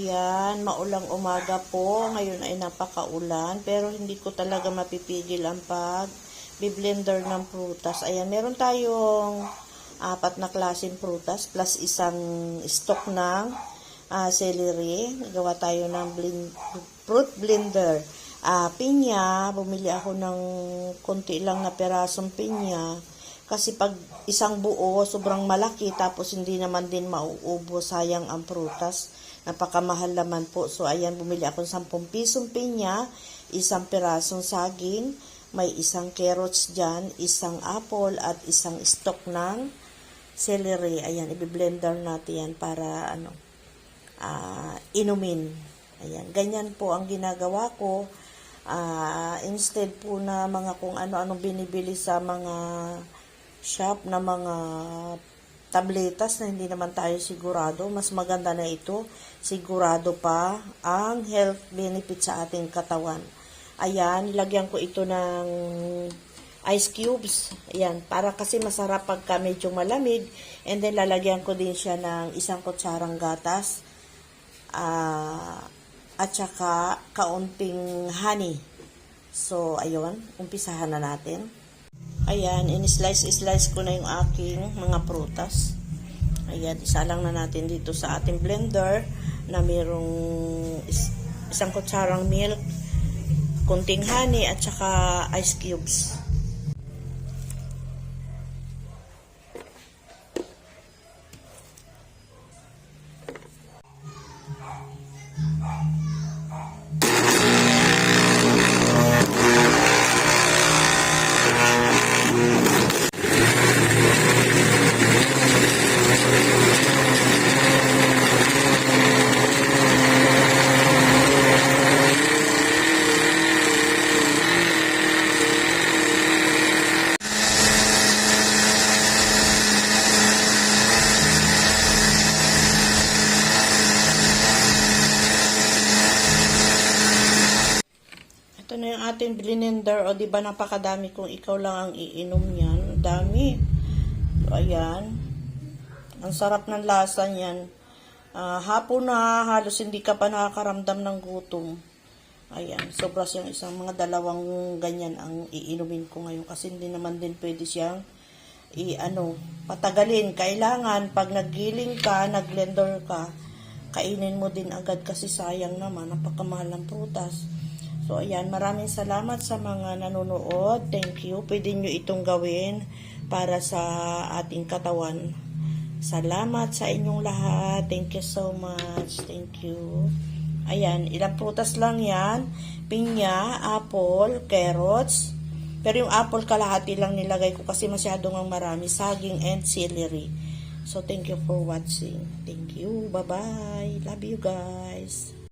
Ayan, maulang umaga po. Ngayon ay napakaulan. Pero hindi ko talaga mapipigil ang pag blender ng prutas. Ayan, meron tayong apat na klaseng prutas plus isang stock ng ah, celery. Nagawa tayo ng blend, fruit blender. Ah, pinya, bumili ako ng konti lang na perasong pinya. Kasi pag isang buo, sobrang malaki, tapos hindi naman din mauubo, sayang ang prutas. Napakamahal naman po. So, ayan, bumili ako ng 10 pisong pinya, isang pirasong saging, may isang carrots dyan, isang apple, at isang stock ng celery. Ayan, i-blender natin yan para, ano, ah, inumin. Ayan, ganyan po ang ginagawa ko. Ah, instead po na mga kung ano-anong binibili sa mga shop na mga tabletas na hindi naman tayo sigurado. Mas maganda na ito. Sigurado pa ang health benefit sa ating katawan. Ayan, nilagyan ko ito ng ice cubes. Ayan, para kasi masarap pagka medyo malamig. And then lalagyan ko din siya ng isang kutsarang gatas. Ah, at saka kaunting honey. So, ayun, umpisahan na natin. Ayan, in-slice-slice ko na yung aking mga prutas. Ayan, isa lang na natin dito sa ating blender na mayroong is- isang kutsarang milk, kunting honey, at saka ice cubes. Ito na yung ating blender. O, di ba napakadami kung ikaw lang ang iinom yan. Dami. So, ayan. Ang sarap ng lasa niyan. Ah, hapon na, halos hindi ka pa nakakaramdam ng gutom. Ayan, sobra siyang isang mga dalawang ganyan ang iinumin ko ngayon kasi hindi naman din pwede siyang i ano, patagalin. Kailangan pag naggiling ka, nagblender ka, kainin mo din agad kasi sayang naman, napakamahal ng prutas. So, ayan, maraming salamat sa mga nanonood. Thank you. Pwede nyo itong gawin para sa ating katawan. Salamat sa inyong lahat. Thank you so much. Thank you. Ayan, ilang prutas lang yan. Pinya, apple, carrots. Pero yung apple kalahati lang nilagay ko kasi masyadong ang marami. Saging and celery. So, thank you for watching. Thank you. Bye-bye. Love you guys.